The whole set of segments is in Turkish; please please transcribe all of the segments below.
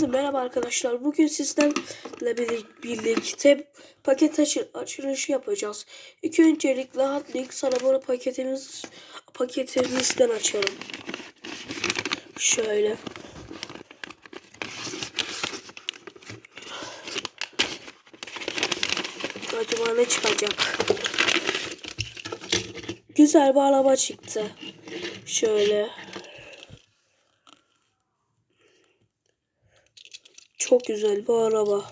Herkese merhaba arkadaşlar. Bugün sizlerle bir- birlikte paket açı- açılışı yapacağız. İlk öncelikle Hotlink sana bunu paketimiz paketimizden açalım. Şöyle. Acaba ne çıkacak? Güzel bir çıktı. Şöyle. Çok güzel bir araba.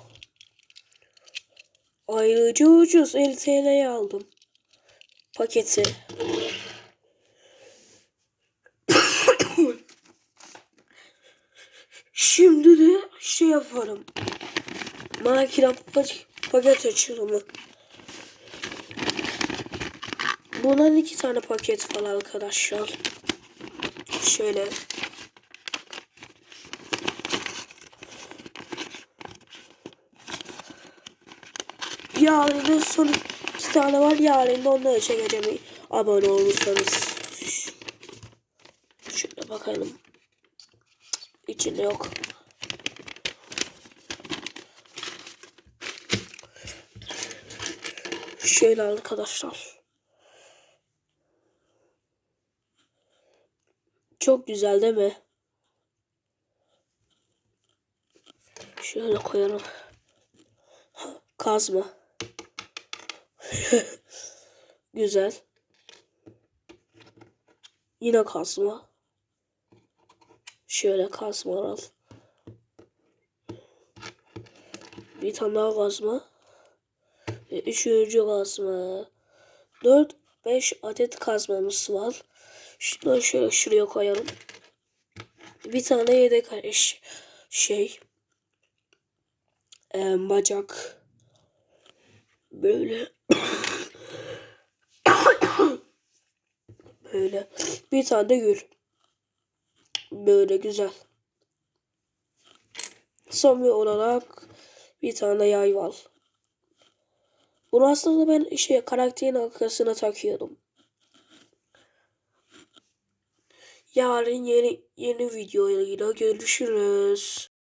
Ayrıca ucuz 50 TL'ye aldım. Paketi. Şimdi de şey yaparım. Makine pa- paket açılımı. Bunların iki tane paket var arkadaşlar. Şöyle. Yarın son iki tane var. Yarın da onları çekeceğim. Abone olursanız. Şöyle bakalım. İçinde yok. Şöyle arkadaşlar. Çok güzel değil mi? Şöyle koyalım. Kazma. Güzel. Yine kazma. Şöyle kazma al. Bir tane daha kazma. Ve üçüncü kazma. 4 5 adet kazmamız var. Şunu şöyle şuraya koyalım. Bir tane yedek eş- şey. Ee, bacak. Böyle. Böyle. Bir tane de gül. Böyle güzel. Son bir olarak bir tane yay var. Bunu aslında ben şey karakterin arkasına takıyordum. Yarın yeni yeni videoyla görüşürüz.